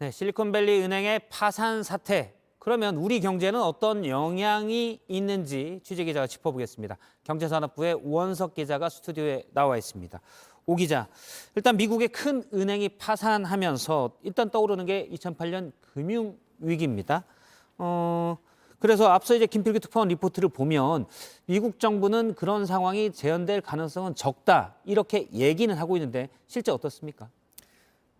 네, 실리콘밸리 은행의 파산 사태. 그러면 우리 경제는 어떤 영향이 있는지 취재 기자가 짚어보겠습니다. 경제산업부의 우원석 기자가 스튜디오에 나와 있습니다. 오 기자, 일단 미국의 큰 은행이 파산하면서 일단 떠오르는 게 2008년 금융 위기입니다. 어, 그래서 앞서 이제 김필기 특파원 리포트를 보면 미국 정부는 그런 상황이 재현될 가능성은 적다 이렇게 얘기는 하고 있는데 실제 어떻습니까?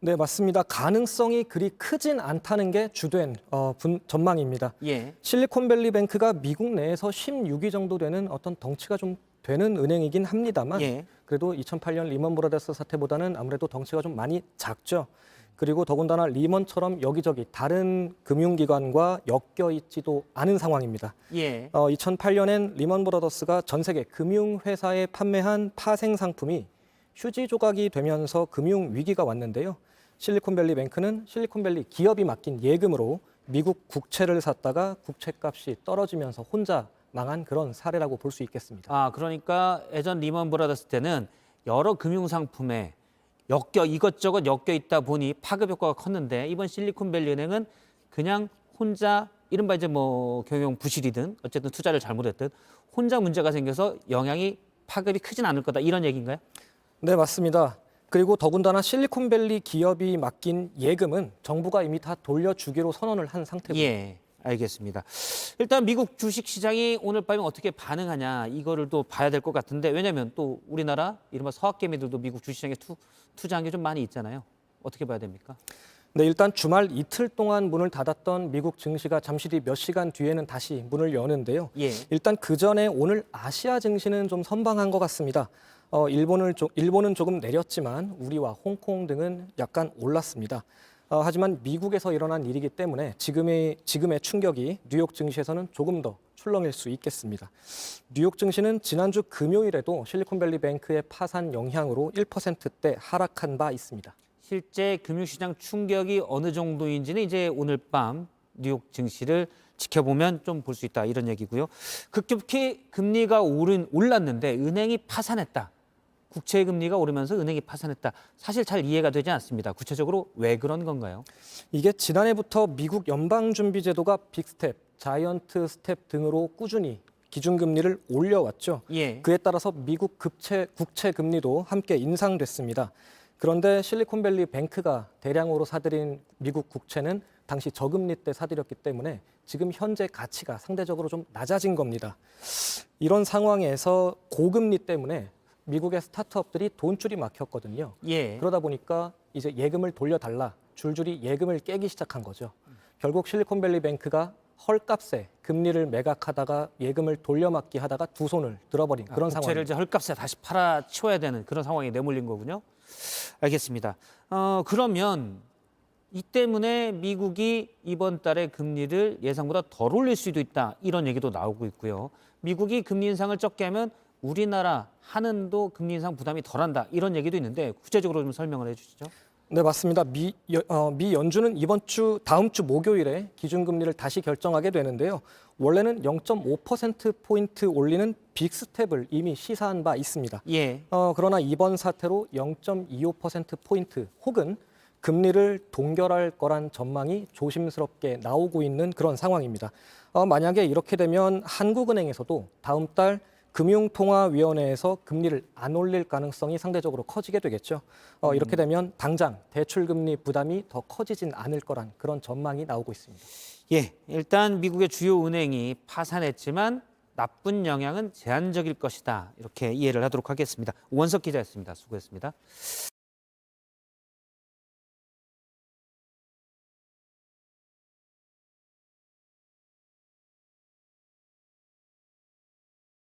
네, 맞습니다. 가능성이 그리 크진 않다는 게 주된 어, 분, 전망입니다. 예. 실리콘밸리 뱅크가 미국 내에서 16위 정도 되는 어떤 덩치가 좀 되는 은행이긴 합니다만 예. 그래도 2008년 리먼 브라더스 사태보다는 아무래도 덩치가 좀 많이 작죠. 그리고 더군다나 리먼처럼 여기저기 다른 금융기관과 엮여 있지도 않은 상황입니다. 예. 어, 2008년엔 리먼 브라더스가 전 세계 금융회사에 판매한 파생 상품이 휴지 조각이 되면서 금융 위기가 왔는데요. 실리콘밸리 뱅크는 실리콘밸리 기업이 맡긴 예금으로 미국 국채를 샀다가 국채값이 떨어지면서 혼자 망한 그런 사례라고 볼 수 있겠습니다. 아, 그러니까 예전 리먼 브라더스 때는 여러 금융 상품에 엮여 이것저것 엮여 있다 보니 파급 효과가 컸는데 이번 실리콘밸리 은행은 그냥 혼자 이른바 이제 뭐 경영 부실이든 어쨌든 투자를 잘못했든 혼자 문제가 생겨서 영향이 파급이 크진 않을 거다 이런 얘기인가요? 네, 맞습니다. 그리고 더군다나 실리콘밸리 기업이 맡긴 예금은 정부가 이미 다 돌려주기로 선언을 한 상태고요. 예, 알겠습니다. 일단 미국 주식 시장이 오늘 밤에 어떻게 반응하냐 이거를 또 봐야 될 것 같은데 왜냐하면 또 우리나라 이른바 서학개미들도 미국 주식시장에 투, 투자한 게 좀 많이 있잖아요. 어떻게 봐야 됩니까? 네, 일단 주말 이틀 동안 문을 닫았던 미국 증시가 잠시 뒤 몇 시간 뒤에는 다시 문을 여는데요. 예. 일단 그 전에 오늘 아시아 증시는 좀 선방한 것 같습니다. 어, 일본을 조, 일본은 조금 내렸지만 우리와 홍콩 등은 약간 올랐습니다. 어, 하지만 미국에서 일어난 일이기 때문에 지금의 지금의 충격이 뉴욕 증시에서는 조금 더 출렁일 수 있겠습니다. 뉴욕 증시는 지난주 금요일에도 실리콘밸리 뱅크의 파산 영향으로 1%대 하락한 바 있습니다. 실제 금융시장 충격이 어느 정도인지는 이제 오늘 밤 뉴욕 증시를 지켜보면 좀 볼 수 있다 이런 얘기고요. 급격히 금리가 오른 올랐는데 은행이 파산했다. 국채 금리가 오르면서 은행이 파산했다. 사실 잘 이해가 되지 않습니다. 구체적으로 왜 그런 건가요? 이게 지난해부터 미국 연방준비제도가 빅스텝, 자이언트 스텝 등으로 꾸준히 기준금리를 올려왔죠. 예. 그에 따라서 미국 급채, 국채 금리도 함께 인상됐습니다. 그런데 실리콘밸리 뱅크가 대량으로 사들인 미국 국채는 당시 저금리 때 사들였기 때문에 지금 현재 가치가 상대적으로 좀 낮아진 겁니다. 이런 상황에서 고금리 때문에 미국의 스타트업들이 돈줄이 막혔거든요. 예. 그러다 보니까 이제 예금을 돌려달라 줄줄이 예금을 깨기 시작한 거죠. 결국 실리콘밸리 뱅크가 헐값에 금리를 매각하다가 예금을 돌려막기 하다가 두 손을 들어버린 그런 아, 국채를 상황입니다. 이제 헐값에 다시 팔아 치워야 되는 그런 상황에 내몰린 거군요. 알겠습니다. 어, 그러면 이 때문에 미국이 이번 달에 금리를 예상보다 덜 올릴 수도 있다 이런 얘기도 나오고 있고요. 미국이 금리 인상을 적게 하면 우리나라 한은도 금리 인상 부담이 덜한다 이런 얘기도 있는데 구체적으로 좀 설명을 해주시죠. 네 맞습니다. 미, 여- 어, 미 연준은 이번 주 다음 주 목요일에 기준금리를 다시 결정하게 되는데요. 원래는 0.5% 포인트 올리는 빅 스텝을 이미 시사한 바 있습니다. 예, 어, 그러나 이번 사태로 0.25% 포인트 혹은 금리를 동결할 거란 전망이 조심스럽게 나오고 있는 그런 상황입니다. 어, 만약에 이렇게 되면 한국은행에서도 다음 달 금융통화위원회에서 금리를 안 올릴 가능성이 상대적으로 커지게 되겠죠. 어, 이렇게 되면 당장 대출금리 부담이 더 커지진 않을 거란 그런 전망이 나오고 있습니다. 예. 일단 미국의 주요 은행이 파산했지만 나쁜 영향은 제한적일 것이다 이렇게 이해를 하도록 하겠습니다. 원석 기자였습니다. 수고했습니다.